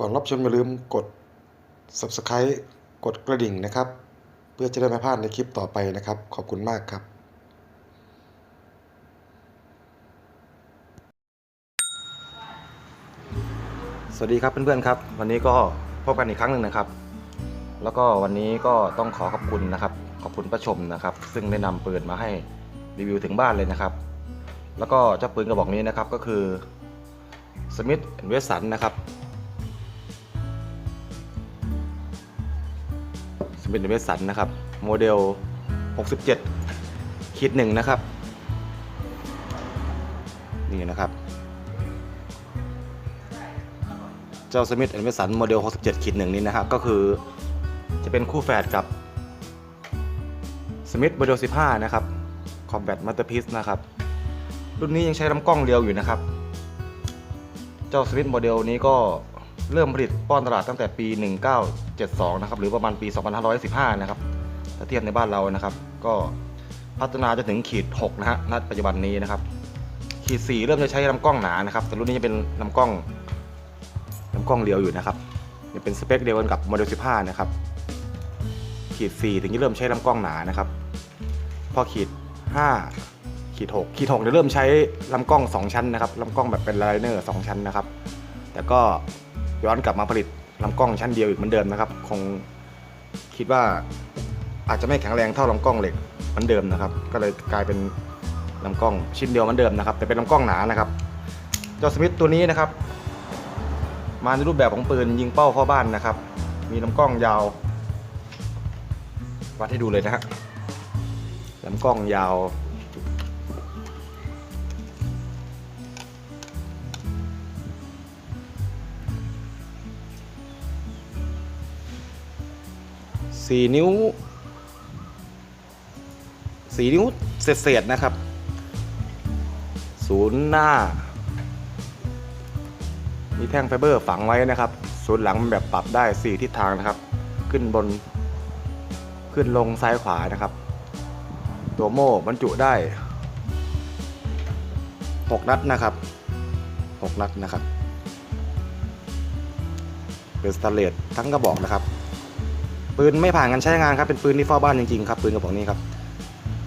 ก่อนรับชมอย่าลืมกด subscribe กดกระดิ่งนะครับ เพื่อจะได้ไม่พลาดในคลิปต่อไปนะครับ ขอบคุณมากครับ สวัสดีครับเพื่อนๆครับ วันนี้ก็พบกันอีกครั้งหนึ่งนะครับ แล้วก็วันนี้ก็ต้องขอขอบคุณนะครับ ขอบคุณประชมนะครับ ซึ่งได้นำปืนมาให้รีวิวถึงบ้านเลยนะครับ แล้วก็เจ้าปืนกระบอกนี้นะครับก็คือ Smith Wesson นะครับ Smith Wesson นะครับ โมเดล 67ขีดหนึ่งนะครับ นี่นะครับ เจ้า Smith Wesson โมเดล 67ขีดหนึ่งนี้นะครับ ก็คือจะเป็นคู่แฝดกับ Smith โมเดล 15 นะครับ Combat Masterpiece นะครับ รุ่นนี้ยังใช้ลำกล้องเรียวอยู่นะครับ เจ้า Smith โมเดลนี้ก็ เริ่มผลิตป้อนตลาดตั้งแต่ปี 1972 นะครับ หรือประมาณปี 2515 นะครับ ถ้าเทียบในบ้านเรานะครับ ก็พัฒนาจนถึงขีด 6 นะฮะ ณ ปัจจุบันนี้นะครับ ขีด 4 เริ่มจะใช้ลำกล้องหนานะครับ แต่รุ่นนี้จะเป็นลำกล้องลำกล้องเรียวอยู่นะครับยังเป็นสเปคเดียวกันกับโมเดล 15 นะครับ ขีด 4 ถึงจะเริ่มใช้ลำกล้องหนานะครับ พอขีด 5 ขีด 6 ขีด 6 จะเริ่มใช้ลำกล้อง 2 ชั้นนะครับ ลำกล้องแบบเป็นไลเนอร์ 2 ชั้นนะครับ แต่ก็ ย้อนกลับมาผลิตลำกล้องชั้นเดียวอีกเหมือนเดิมนะครับ คงคิดว่าอาจจะไม่แข็งแรงเท่าลำกล้องเหล็กเหมือนเดิมนะครับ ก็เลยกลายเป็นลำกล้องชิ้นเดียวเหมือนเดิมนะครับ แต่เป็นลำกล้องหนานะครับ เจ้าสมิธตัวนี้นะครับ มาในรูปแบบของปืนยิงเป้าเข้าบ้านนะครับ มีลำกล้องยาว วัดให้ดูเลยนะฮะลำกล้องยาว สี่นิ้วสี่นิ้วเศษๆนะครับ ศูนย์หน้า มีแท่งไฟเบอร์ฝังไว้นะครับ ศูนย์หลังมันแบบปรับได้ 4 ทิศทางนะครับ ขึ้นบน ขึ้นลงซ้ายขวานะครับ ตัวโม่บรรจุได้ 6 นัดนะครับ 6 นัดนะครับ เป็นสแตนเลสทั้งกระบอกนะครับ ปืนไม่ผ่านการใช้งานครับเป็นปืนที่เฝ้าบ้านจริงๆครับปืนกระบอกนี้ครับ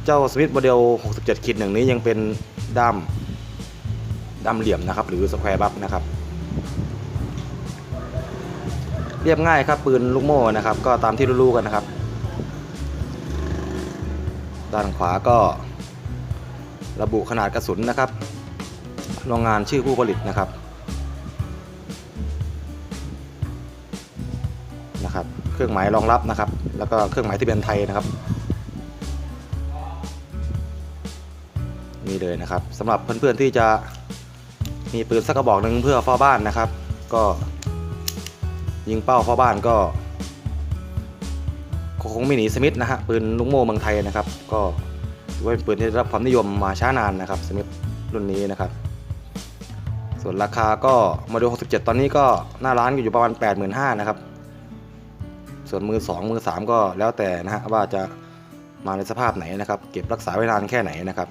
เจ้าสวิตโมเดล 67ขีดหนึ่งนี้ยังเป็นด้ามด้ามเหลี่ยมนะครับ หรือสแควร์บัฟนะครับ เรียบง่ายครับปืนลูกโม่นะครับ ก็ตามที่รู้ๆกันนะครับ ด้านขวาก็ระบุขนาดกระสุนนะครับโรงงานชื่อผู้ผลิตนะครับนะครับ เครื่องหมายรองรับนะครับ แล้วก็เครื่องหมายที่เป็นไทยนะครับนี่เลยนะครับสำหรับเพื่อนๆที่จะมีปืนสักกระบอกหนึ่งเพื่อเฝ้าบ้านนะครับ ก็ยิงเป้าเฝ้าบ้านก็คงไม่หนีสมิธนะฮะปืนลูกโม่เมืองไทยนะครับ ก็ถือว่าเป็นปืนที่ได้รับความนิยมมาช้านานนะครับสมิธรุ่นนี้นะครับ ส่วนราคาก็มเดล67 ตอนนี้ก็หน้าร้านอยู่ประมาณ 85,000นะครับ ส่วนมือ 2 มือ 3 ก็แล้วแต่นะฮะว่าจะมาในสภาพไหนนะครับ เก็บรักษาไว้นานแค่ไหนนะครับ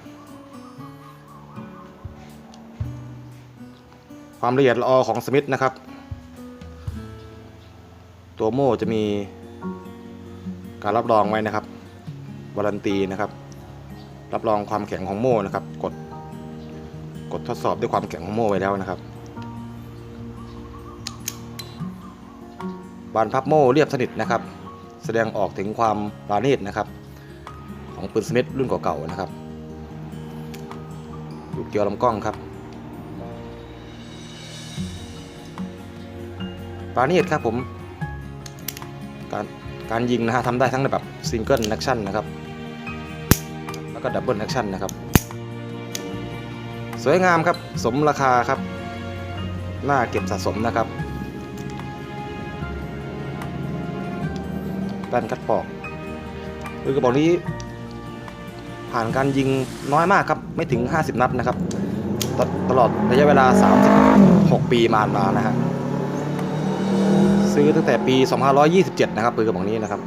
ความละเอียดละออของสมิธนะครับ ตัวโม่จะมีการรับรองไว้นะครับวารันตีนะครับ รับรองความแข็งของโม่นะครับ กด กดทดสอบด้วยความแข็งของโม่ไว้แล้วนะครับานพับโม่เรียบสนิทนะครับ แสดงออกถึงความปราณีตนะครับ ของปืนสมิธรุ่นเก่าๆนะครับลูกเกียวลำกล้องครับปราณีตครับผม การการยิงนะฮะทำได้ทั้งแบบซิงเกิลแอคชั่นนะครับ แล้วก็ดับเบิลแอคชั่นนะครับ สวยงามครับ สมราคาครับ น่าเก็บสะสมนะครับ แป้นคัดปอกคือกระบอกนี้ ผ่านการยิงน้อยมากครับไม่ถึง 50 นัดนะครับตตลอดระยะเวลา 36 ปีมามานะฮะซื้อตั้งแต่ปี 2527 นะครับปืนกระบอกนี้นะครับ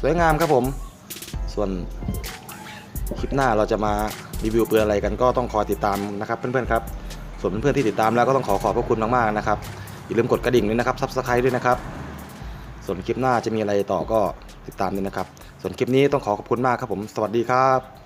สวยงามครับผม ส่วนคลิปหน้าเราจะมารีวิวปืนอะไรกันก็ต้องคอยติดตามนะครับเพื่อนๆครับ ส่วนเพื่อนๆที่ติดตามแล้วก็ต้องขอขอบพระคุณมากๆนะครับ อย่าลืมกดกระดิ่งด้วยนะครับซับสไครต์ด้วยนะครับ ส่วนคลิปหน้าจะมีอะไรต่อก็ติดตามด้วยนะครับ ส่วนคลิปนี้ต้องขอขอบคุณมากครับผม สวัสดีครับ